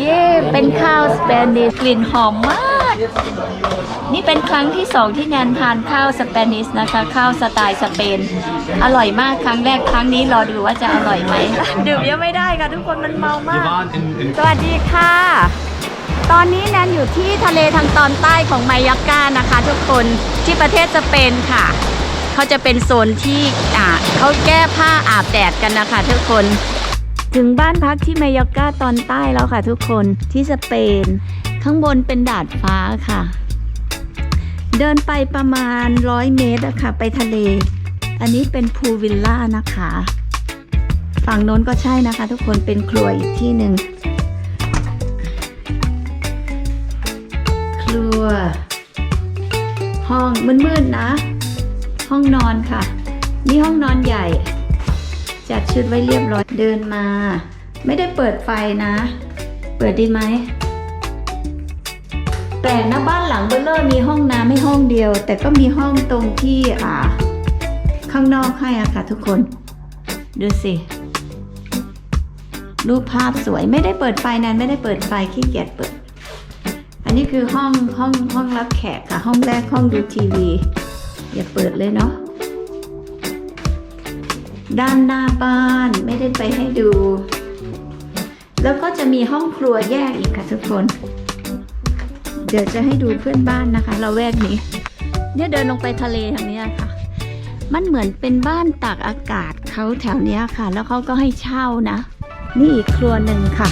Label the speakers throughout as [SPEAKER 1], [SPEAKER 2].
[SPEAKER 1] เย่เป็นข้าวสเปนิชกลิ่นหอมมาก นี่เป็นครั้งที่สองที่แนนทานข้าวสเปนิชนะคะ ข้าวสไตล์สเปน อร่อยมากครั้งแรกครั้งนี้รอดูว่าจะอร่อยไหม ดื่มเยอะไม่ได้ค่ะทุกคนมันเมามาก สวัสดีค่ะ ตอนนี้แนนอยู่ที่ทะเลทางตอนใต้ของไมยากานะคะ ทุกคนที่ประเทศสเปนค่ะ เขาจะเป็นโซนที่อ่าเขาแก้ผ้าอาบแดดกันนะคะ ทุกคน ถึงบ้านพักที่ไมยากาตอนใต้แล้วค่ะทุกคนที่สเปน ข้างบนเป็นดาดฟ้าค่ะ เดินไปประมาณร้อยเมตรอะค่ะ ไปทะเล อันนี้เป็นพูลวิลล่านะคะ ฝั่งโน้นก็ใช่นะคะ ทุกคนเป็นครัวอีกที่หนึ่งครัว ห้องมืดๆนะ ห้องนอนค่ะ นี่ห้องนอนใหญ่ จัดชุดไว้เรียบร้อยเดินมา ไม่ได้เปิดไฟนะ เปิดดีไหมแปลกนะบ้านหลังเบลเลอร์มีห้องน้ำไม่ห้องเดียว แต่ก็มีห้องตรงที่อ่า ข้างนอกให้อะค่ะทุกคน ดูสิรูปภาพสวยไม่ได้เปิดไฟนั้นไม่ได้เปิดไฟขี้เกียจเปิด อันนี้คือห้องห้องห้องรับแขกค่ะ ห้องแรกห้องดูทีวี อย่าเปิดเลยเนาะ ด้านหน้าบ้านไม่ได้ไปให้ดู แล้วก็จะมีห้องครัวแยกอีกค่ะทุกคน เดี๋ยวจะให้ดูเพื่อนบ้านนะคะเราแวกนี้ เนี่ยเดินลงไปทะเลทางนี้ค่ะ มันเหมือนเป็นบ้านตากอากาศเขาแถวเนี้ยค่ะ แล้วเขาก็ให้เช่านะ นี่อีกครัวหนึ่งค่ะ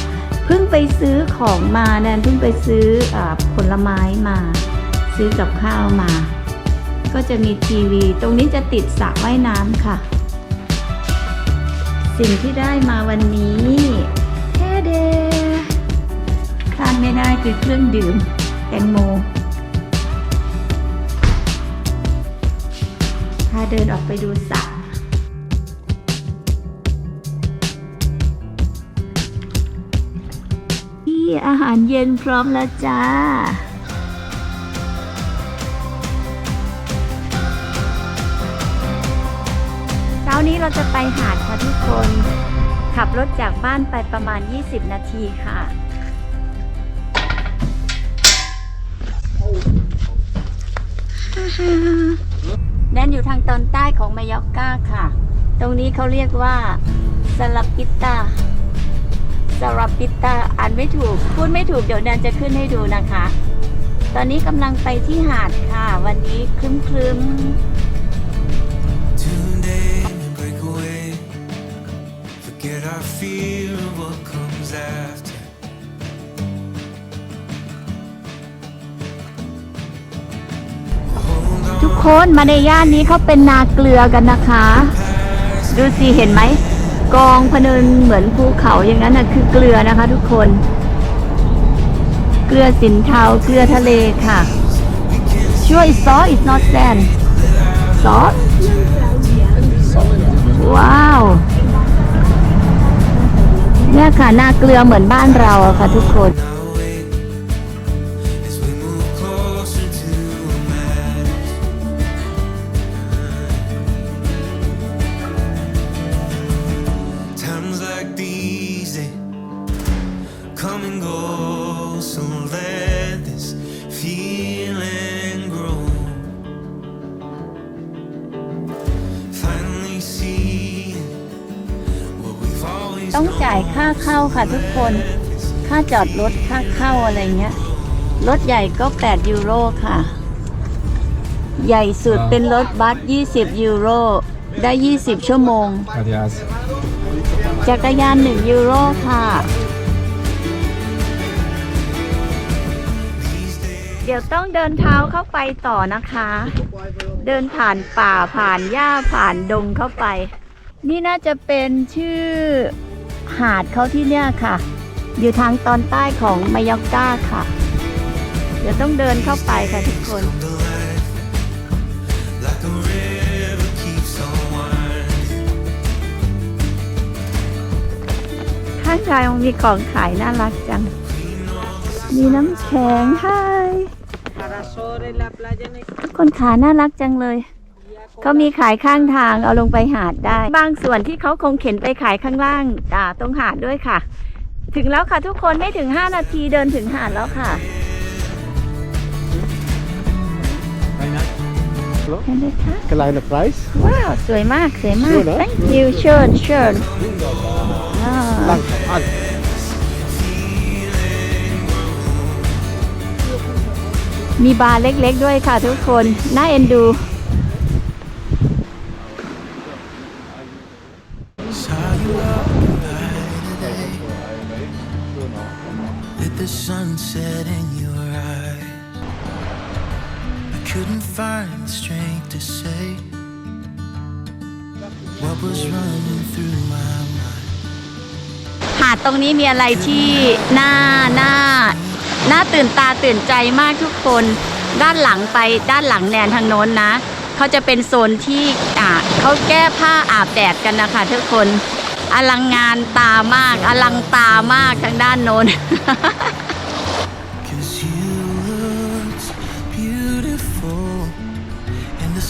[SPEAKER 1] เพิ่งไปซื้อของมาแนนเพิ่งไปซื้ออผลไม้มา ซื้อกับข้าวมา ก็จะมีทีวี ตรงนี้จะติดสระว่ายน้ำค่ะ สิ่งที่ได้มาวันนี้แค่เดทานไม่ได้คือเครื่องดื่มแตงโม พาเดินออกไปดูสระที่อาหารเย็นพร้อมแล้วจ้า เช้านี้เราจะไปหาดค่ะทุกคน ขับรถจากบ้านไปประมาณ 20 นาทีค่ะแนนอยู่ทางตอนใต้ของมายอกกาค่ะ ตรงนี้เขาเรียกว่าซาลาปิตาซาลาปิตาอ่านไม่ถูก พูดไม่ถูก เดี๋ยวแนนจะขึ้นให้ดูนะคะ ตอนนี้กำลังไปที่หาดค่ะ วันนี้ครึ้มครึ้มๆ
[SPEAKER 2] get our fear of what comes after.
[SPEAKER 1] ทุกคนมาในย่านนี้เขาเป็นนาเกลือกันนะคะ ดูสิเห็นไหมกองพะเนินเหมือนภูเขาอย่างนั้นนะคือเกลือนะคะ ทุกคน เกลือสินเทาเกลือทะเลค่ะ ช่วยซอส is not sand ซอสว้าว เนี่ยค่ะหน้าเกลือเหมือนบ้านเราอะค่ะทุกคน ต้องจ่ายค่าเข้าค่ะทุกคน ค่าจอดรถค่าเข้าอะไรเงี้ย รถใหญ่ก็ 8 ยูโรค่ะ ใหญ่สุดเป็นรถบัส 20 ยูโร ได้ 20 ชั่วโมง
[SPEAKER 3] Adiós.
[SPEAKER 1] จักรยาน 1 ยูโรค่ะ เดี๋ยวต้องเดินเท้าเข้าไปต่อนะคะ เดินผ่านป่าผ่านหญ้าผ่านดงเข้าไปนี่น่าจะเป็นชื่อ หาดเขาที่เนี่ยค่ะ อยู่ทางตอนใต้ของมายอกกาค่ะ เดี๋ยวต้องเดินเข้าไปค่ะทุกคน
[SPEAKER 2] the life like a river keeps on winding.
[SPEAKER 1] ข้างทางมีของขายน่ารักจัง มีน้ำแข็งให้ทุกคนขาน่ารักจังเลย เขามีขายข้างทางเอาลงไปหาดได้ บางส่วนที่เขาคงเข็นไปขายข้างล่างอ่าตรงหาดด้วยค่ะ ถึงแล้วค่ะทุกคนไม่ถึง 5 นาทีเดินถึงหาดแล้วค่ะ
[SPEAKER 3] Hello?
[SPEAKER 1] เห็นไหมคะ
[SPEAKER 3] Kleine Preis.
[SPEAKER 1] ว้าวสวยมากสวยมาก
[SPEAKER 3] สวยนะ
[SPEAKER 1] thank you เชิญเชิญอ่า
[SPEAKER 3] Langzaam aan.
[SPEAKER 1] มีบาร์เล็กๆด้วยค่ะทุกคน น่าเอ็นดู
[SPEAKER 2] Saw you walking by today. With the sunset in your eyes. I couldn't find the strength to say what was running through my mind.
[SPEAKER 1] หาดตรงนี้มีอะไรที่น่าน่าน่าตื่นตาตื่นใจมากทุกคน ด้านหลังไปด้านหลังแนนทางโน้นนะ เขาจะเป็นโซนที่อ่าเขาแก้ผ้าอาบแดดกันนะคะทุกคนอลังงานตามาก อลังตามากทางด้านโน้น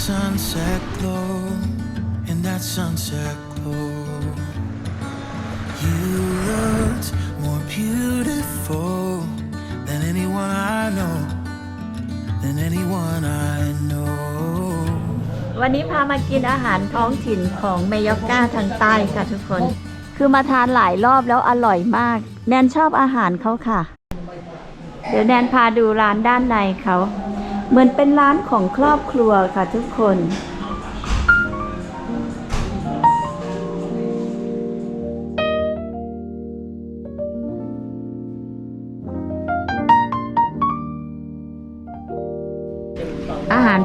[SPEAKER 2] sunset glow,
[SPEAKER 1] วันนี้พามากินอาหารท้องถิ่นของเมยอกกาทางใต้ค่ะทุกคน คือมาทานหลายรอบแล้วอร่อยมาก แนนชอบอาหารเขาค่ะ เดี๋ยวแนนพาดูร้านด้านในเขา เหมือนเป็นร้านของครอบครัวค่ะทุกคน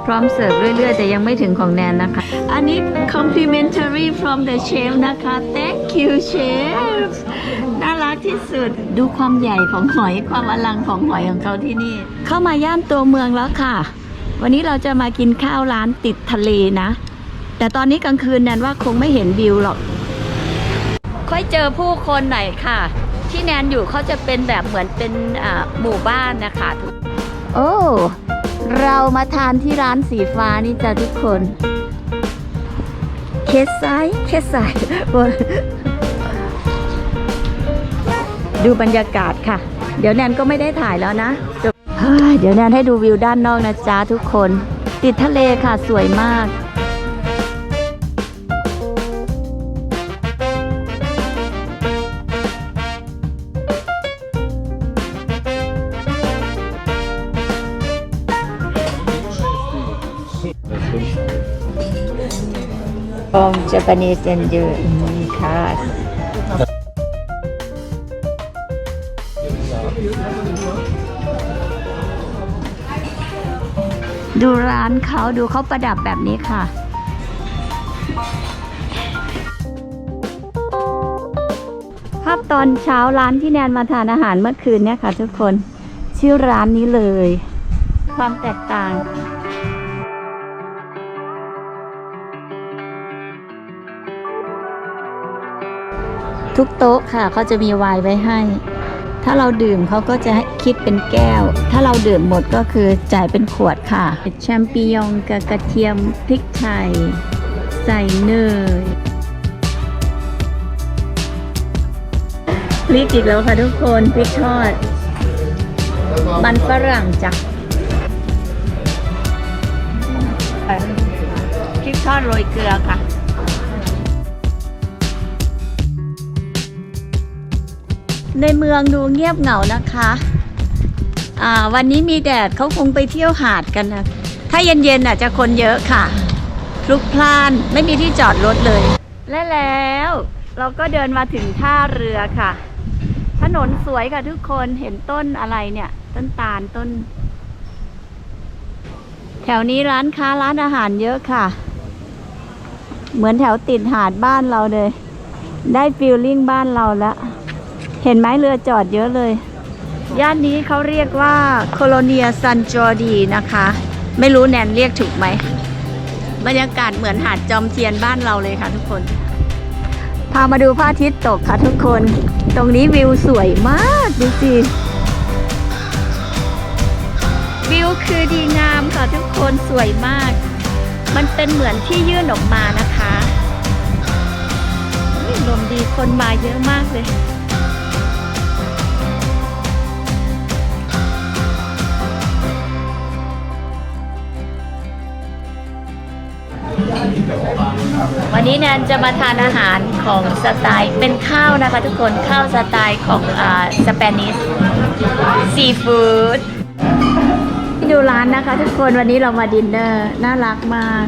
[SPEAKER 1] รพร้อมเสิร์ฟเรื่อยๆ แต่ยังไม่ถึงของแนนนะคะ อันนี้ complimentary from the chef นะคะ thank you chef น่ารักที่สุดดูความใหญ่ของหอยความอลังของหอยของเขาที่นี่ เข้ามาย่านตัวเมืองแล้วค่ะ วันนี้เราจะมากินข้าวร้านติดทะเลนะ แต่ตอนนี้กลางคืนแนนว่าคงไม่เห็นวิวหรอก ค่อยเจอผู้คนหน่อยค่ะ ที่แนนอยู่เขาจะเป็นแบบเหมือนเป็นหมู่บ้านนะคะ โอ้ เรามาทานที่ร้านสีฟ้านี่จ้ะทุกคน เคสไซเคสไซดูบรรยากาศค่ะ เดี๋ยวแนนก็ไม่ได้ถ่ายแล้วนะเฮ้ยเดี๋ยวแนนให้ดูวิวด้านนอกนะจ๊ะทุกคน ติดทะเลค่ะสวยมาก from Japanese and you class ดูร้านเขาดูเขาประดับแบบนี้ค่ะภาพตอนเช้าร้านที่แนนมาทานอาหารเมื่อคืนเนี่ยค่ะทุกคน ชื่อร้านนี้เลย ความแตกต่าง ทุกโต๊ะค่ะเขาจะมีไวน์ไว้ให้ ถ้าเราดื่มเขาก็จะคิดเป็นแก้ว ถ้าเราดื่มหมดก็คือจ่ายเป็นขวดค่ะแชมปิญองกับกระเทียมพริกไทยใส่เนยพริกอีกแล้วค่ะทุกคนพริกทอด มันฝรั่งจ้ะพริกทอดโรยเกลือค่ะ ในเมืองดูเงียบเหงานะคะอ่าวันนี้มีแดดเขาคงไปเที่ยวหาดกันนะ ถ้าเย็นๆอะจะคนเยอะค่ะพลุกพล่านไม่มีที่จอดรถเลย และแล้วเราก็เดินมาถึงท่าเรือค่ะ ถนนสวยค่ะทุกคนเห็นต้นอะไรเนี่ย ต้นตาลต้น แถวนี้ร้านค้าร้านอาหารเยอะค่ะ เหมือนแถวติดหาดบ้านเราเลย ได้ฟิลลิ่งบ้านเราแล้ว เห็นไหมเรือจอดเยอะเลย ย่านนี้เขาเรียกว่าโคโลเนียซันจอดีนะคะ ไม่รู้แนนเรียกถูกไหม บรรยากาศเหมือนหาดจอมเทียนบ้านเราเลยค่ะทุกคน พามาดูพระอาทิตย์ตกค่ะทุกคน ตรงนี้วิวสวยมากดูสิวิวคือดีงามค่ะทุกคนสวยมาก มันเป็นเหมือนที่ยื่นออกมานะคะลมดีคนมาเยอะมากเลย วันนี้แนนจะมาทานอาหารของสไตล์เป็นข้าวนะคะทุกคนข้าวสไตล์ของอ่าสเปนิสซีฟู้ดดูร้านนะคะ ทุกคนวันนี้เรามาดินเนอร์น่ารักมาก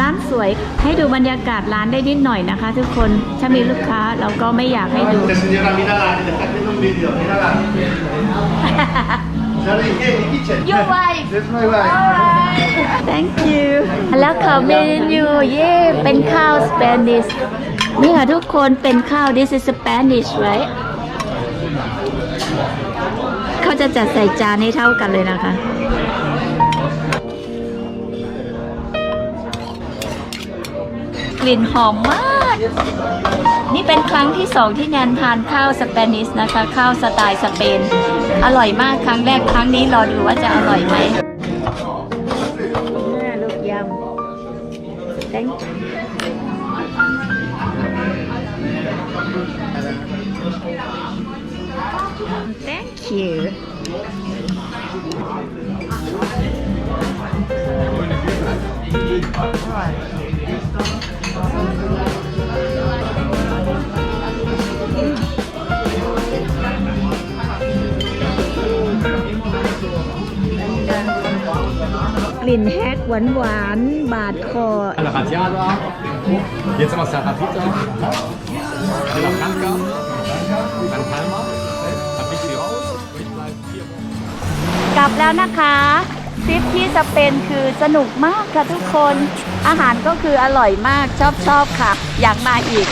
[SPEAKER 1] ร้านสวยให้ดูบรรยากาศร้านได้นิดหน่อยนะคะ ทุกคนถ้ามีลูกค้าเราก็ไม่อยากให้ดู
[SPEAKER 3] Signora Minala, le sta facendo un video, Minala. Charlie, vieni, chi c'è?
[SPEAKER 1] Your wife.
[SPEAKER 3] This is my wife.
[SPEAKER 1] Thank you แล้วเขาเมนูเย่เป็นข้าวสเปนิชนี่ค่ะทุกคนเป็นข้าว this is Spanish right เขาจะจัดใส่จานให้เท่ากันเลยนะคะ กลิ่นหอมมาก นี่เป็นครั้งที่สองที่แนนทานข้าวสเปนิชนะคะ ข้าวสไตล์สเปน อร่อยมากครั้งแรกครั้งนี้รอดูว่าจะอร่อยไหมน่าลูกยำ thank you thank you ลิ่นแฮกหวานหวานๆบาดคอ
[SPEAKER 4] La radiata. Jetzt mal Saratita. La Franca. Dann Palma. Dann bist du raus. Ich bleib vier Wochen.
[SPEAKER 1] กลับแล้วนะคะทริปที่สเปนคือสนุกมากค่ะทุกคน อาหารก็คืออร่อยมากชอบชอบค่ะ อยากมาอีก